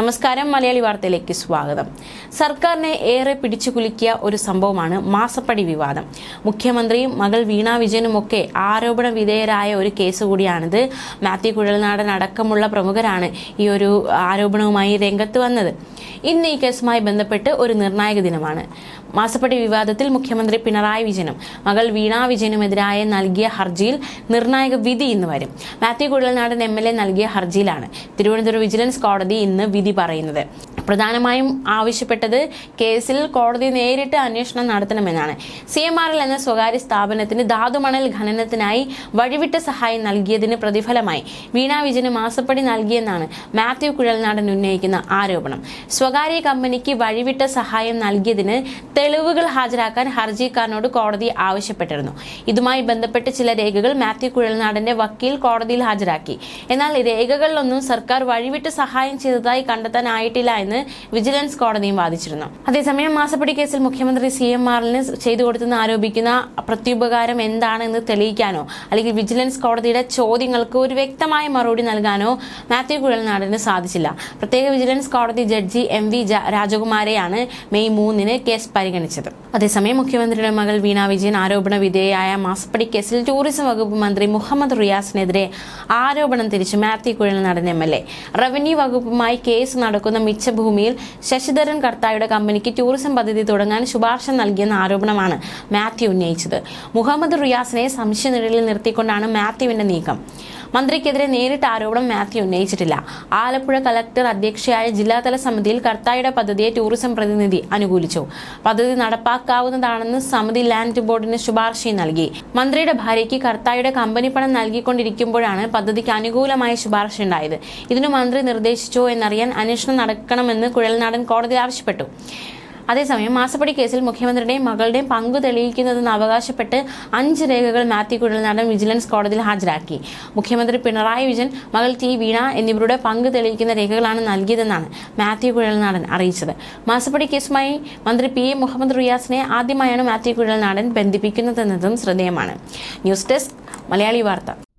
നമസ്കാരം മലയാളി വാർത്തയിലേക്ക് സ്വാഗതം. സർക്കാരിനെ ഏറെ പിടിച്ചുകുലുക്കിയ ഒരു സംഭവമാണ് മാസപ്പടി വിവാദം. മുഖ്യമന്ത്രിയും മകൾ വീണ വിജയനുമൊക്കെ ആരോപണ വിധേയരായ ഒരു കേസ് കൂടിയാണിത്. മാത്യു കുഴൽനാടൻ അടക്കമുള്ള പ്രമുഖരാണ് ഈ ഒരു ആരോപണവുമായി രംഗത്ത് വന്നത്. ഇന്ന് ഈ കേസുമായി ബന്ധപ്പെട്ട് ഒരു നിർണായക ദിനമാണ്. മാസപ്പെട്ടി വിവാദത്തിൽ മുഖ്യമന്ത്രി പിണറായി വിജയനും മകൾ വീണ വിജയനുമെതിരായ നൽകിയ ഹർജിയിൽ നിർണായക വിധി ഇന്ന് വരും. Mathew Kuzhalnadan M L A നൽകിയ ഹർജിയിലാണ്. തിരുവനന്തപുരം വിജിലൻസ് കോടതി ഇന്ന് വിധി പറയുന്നത്. പ്രധാനമായും ആവശ്യപ്പെട്ടത് കേസിൽ കോടതി നേരിട്ട് അന്വേഷണം നടത്തണമെന്നാണ്. സി എം ആർ എൽ എന്ന സ്വകാര്യ സ്ഥാപനത്തിന് ധാതുമണൽ ഖനനത്തിനായി വഴിവിട്ട സഹായം നൽകിയതിന് പ്രതിഫലമായി വീണ വിജയന് മാസപ്പടി നൽകിയെന്നാണ് മാത്യു കുഴൽനാടൻ ഉന്നയിക്കുന്ന ആരോപണം. സ്വകാര്യ കമ്പനിക്ക് വഴിവിട്ട സഹായം നൽകിയതിന് തെളിവുകൾ ഹാജരാക്കാൻ ഹർജിക്കാരനോട് കോടതി ആവശ്യപ്പെട്ടിരുന്നു. ഇതുമായി ബന്ധപ്പെട്ട് ചില രേഖകൾ മാത്യു കുഴൽനാടന്റെ വക്കീൽ കോടതിയിൽ ഹാജരാക്കി. എന്നാൽ രേഖകളിലൊന്നും സർക്കാർ വഴിവിട്ട് സഹായം ചെയ്തതായി കണ്ടെത്താനായിട്ടില്ല എന്ന് വിജിലൻസ് കോടതിയും വാദിച്ചിരുന്നു. അതേസമയം മാസപ്പടി കേസിൽ മുഖ്യമന്ത്രി സി എം ആറിന് ചെയ്തു കൊടുത്തെന്ന് ആരോപിക്കുന്ന പ്രത്യുപകാരം എന്താണെന്ന് തെളിയിക്കാനോ അല്ലെങ്കിൽ വിജിലൻസ് കോടതിയുടെ ചോദ്യങ്ങൾക്ക് ഒരു വ്യക്തമായ മറുപടി നൽകാനോ മാത്യു കുഴൽനാടിന് സാധിച്ചില്ല. പ്രത്യേക വിജിലൻസ് കോടതി ജഡ്ജി എം വി രാജകുമാരെയാണ് മെയ് മൂന്നിന് കേസ് പരിഗണിച്ചത്. അതേസമയം മുഖ്യമന്ത്രിയുടെ മകൾ വീണ വിജയൻ ആരോപണ വിധേയയായ മാസപ്പടി കേസിൽ ടൂറിസം വകുപ്പ് മന്ത്രി മുഹമ്മദ് റിയാസിനെതിരെ ആരോപണം തിരിച്ചു Mathew Kuzhalnadan M L A. Revenue വകുപ്പുമായി കേസ് നടക്കുന്ന മിച്ചഭൂമിയിൽ ശശിധരൻ കർത്തായുടെ കമ്പനിക്ക് ടൂറിസം പദ്ധതി തുടങ്ങാൻ ശുപാർശ നൽകിയെന്ന ആരോപണമാണ് മാത്യു ഉന്നയിച്ചത്. മുഹമ്മദ് റിയാസിനെ സംശയനിഴലിൽ നിർത്തിക്കൊണ്ടാണ് മാത്യുവിന്റെ നീക്കം. മന്ത്രിക്കെതിരെ നേരിട്ട് ആരോപണം മാത്യു ഉന്നയിച്ചിട്ടില്ല. ആലപ്പുഴ കലക്ടർ അധ്യക്ഷയായ ജില്ലാതല സമിതിയിൽ കർത്തായുടെ പദ്ധതിയെ ടൂറിസം പ്രതിനിധി അനുകൂലിച്ചു. പദ്ധതി നടപ്പാക്കാവുന്നതാണെന്ന് സമിതി ലാൻഡ് ബോർഡിന് ശുപാർശയും നൽകി. മന്ത്രിയുടെ ഭാര്യയ്ക്ക് കർത്തായുടെ കമ്പനി പണം നൽകിക്കൊണ്ടിരിക്കുമ്പോഴാണ് പദ്ധതിക്ക് അനുകൂലമായ ശുപാർശ ഉണ്ടായത്. ഇതിനു മന്ത്രി നിർദ്ദേശിച്ചോ എന്നറിയാൻ അന്വേഷണം നടക്കണമെന്ന് കുഴൽനാടൻ കോടതി ആവശ്യപ്പെട്ടു. അതേസമയം മാസപ്പടി കേസിൽ മുഖ്യമന്ത്രിയുടെയും മകളുടെയും പങ്കു തെളിയിക്കുന്നതെന്ന് അവകാശപ്പെട്ട് അഞ്ച് രേഖകൾ മാത്യു കുഴൽനാടൻ വിജിലൻസ് കോടതിയിൽ ഹാജരാക്കി. മുഖ്യമന്ത്രി പിണറായി വിജയൻ മകൾ ടി വീണ എന്നിവരുടെ പങ്ക് തെളിയിക്കുന്ന രേഖകളാണ് നൽകിയതെന്നാണ് മാത്യു കുഴൽനാടൻ അറിയിച്ചത്. മാസപ്പടി കേസുമായി മന്ത്രി പി എ മുഹമ്മദ് റിയാസിനെ ആദ്യമായാണ് മാത്യു കുഴൽനാടൻ ബന്ധിപ്പിക്കുന്നതെന്നതും ശ്രദ്ധേയമാണ്. ന്യൂസ് ഡെസ്ക് മലയാളി വാർത്ത.